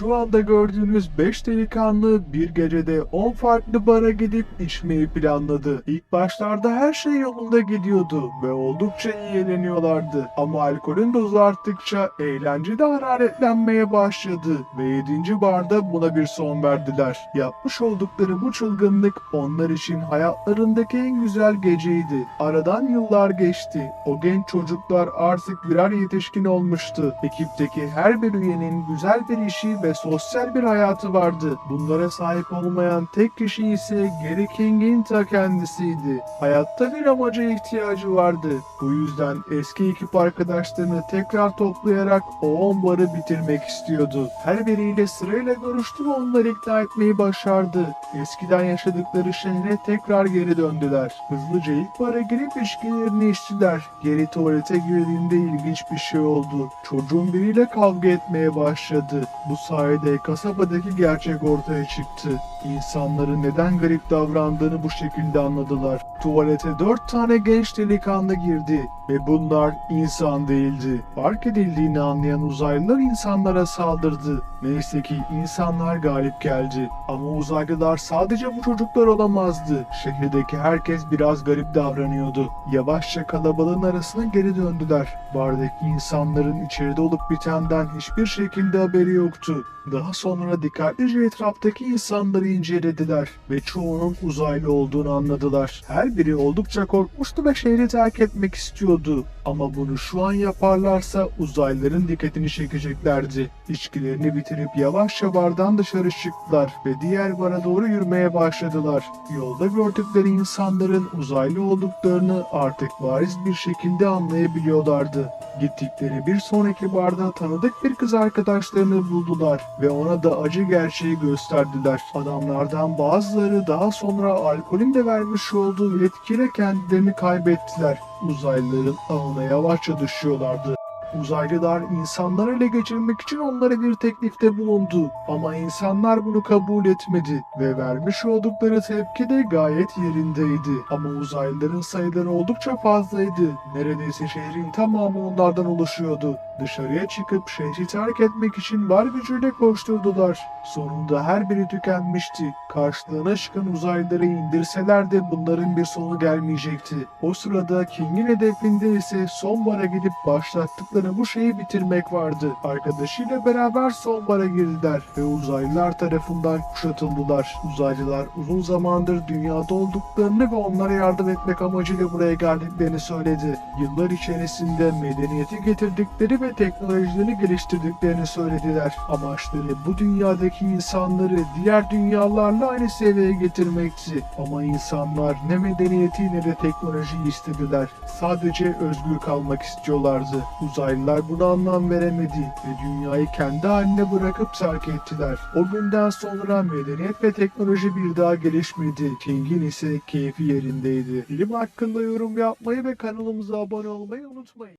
Şu anda gördüğünüz 5 delikanlı bir gecede 10 farklı bara gidip içmeyi planladı. İlk başlarda her şey yolunda gidiyordu ve oldukça iyi eğleniyorlardı. Ama alkolün dozu arttıkça eğlence de hararetlenmeye başladı ve 7. barda buna bir son verdiler. Yapmış oldukları bu çılgınlık onlar için hayatlarındaki en güzel geceydi. Aradan yıllar geçti. O genç çocuklar artık birer yetişkin olmuştu. Ekipteki her bir üyenin güzel bir işi ve sosyal bir hayatı vardı. Bunlara sahip olmayan tek kişi ise Gary King'in ta kendisiydi. Hayatta bir amaca ihtiyacı vardı. Bu yüzden eski ekip arkadaşlarını tekrar toplayarak o on barı bitirmek istiyordu. Her biriyle sırayla görüştü ve onları ikna etmeyi başardı. Eskiden yaşadıkları şehre tekrar geri döndüler. Hızlıca ilk bara girip içkilerini içtiler. Geri tuvalete girdiğinde ilginç bir şey oldu. Çocuğun biriyle kavga etmeye başladı. Bu sayede kasabadaki gerçek ortaya çıktı. İnsanların neden garip davrandığını bu şekilde anladılar. Tuvalete dört tane genç delikanlı girdi ve bunlar insan değildi. Fark edildiğini anlayan uzaylılar insanlara saldırdı. Neyse ki insanlar galip geldi. Ama uzaylılar sadece bu çocuklar olamazdı. Şehirdeki herkes biraz garip davranıyordu. Yavaşça kalabalığın arasına geri döndüler. Bardaki insanların içeride olup bitenden hiçbir şekilde haberi yoktu. Daha sonra dikkatlice etraftaki insanları incelediler ve çoğunun uzaylı olduğunu anladılar. Her biri oldukça korkmuştu ve şehri terk etmek istiyordu. Ama bunu şu an yaparlarsa uzaylıların dikkatini çekeceklerdi. İçkilerini bitirip yavaşça bardan dışarı çıktılar ve diğer bara doğru yürümeye başladılar. Yolda gördükleri insanların uzaylı olduklarını artık bariz bir şekilde anlayabiliyorlardı. Gittikleri bir sonraki barda tanıdık bir kız arkadaşlarını buldular ve ona da acı gerçeği gösterdiler. Adamlardan bazıları daha sonra alkolün de vermiş olduğu etkiyle kendilerini kaybettiler. Uzaylıların ağına yavaşça düşüyorlardı. Uzaylılar insanları ele geçirmek için onlara bir teklifte bulundu. Ama insanlar bunu kabul etmedi ve vermiş oldukları tepki de gayet yerindeydi. Ama uzaylıların sayıları oldukça fazlaydı. Neredeyse şehrin tamamı onlardan oluşuyordu. Dışarıya çıkıp şehri terk etmek için var gücüyle koşturdular. Sonunda her biri tükenmişti. Karşılarına çıkan uzaylıları indirseler de bunların bir sonu gelmeyecekti. O sırada King'in hedefinde ise son bara gidip başlattıkları bu şeyi bitirmek vardı. Arkadaşıyla beraber son bara girdiler ve uzaylılar tarafından kuşatıldılar. Uzaylılar uzun zamandır dünyada olduklarını ve onlara yardım etmek amacıyla buraya geldiklerini söyledi. Yıllar içerisinde medeniyeti getirdikleri ve teknolojilerini geliştirdiklerini söylediler. Amaçları bu dünyadaki insanları diğer dünyalarla aynı seviyeye getirmekti. Ama insanlar ne medeniyeti ne de teknolojiyi istediler. Sadece özgür kalmak istiyorlardı. Uzaylılar buna anlam veremedi ve dünyayı kendi haline bırakıp terk ettiler. O günden sonra medeniyet ve teknoloji bir daha gelişmedi. King'in ise keyfi yerindeydi. Film hakkında yorum yapmayı ve kanalımıza abone olmayı unutmayın.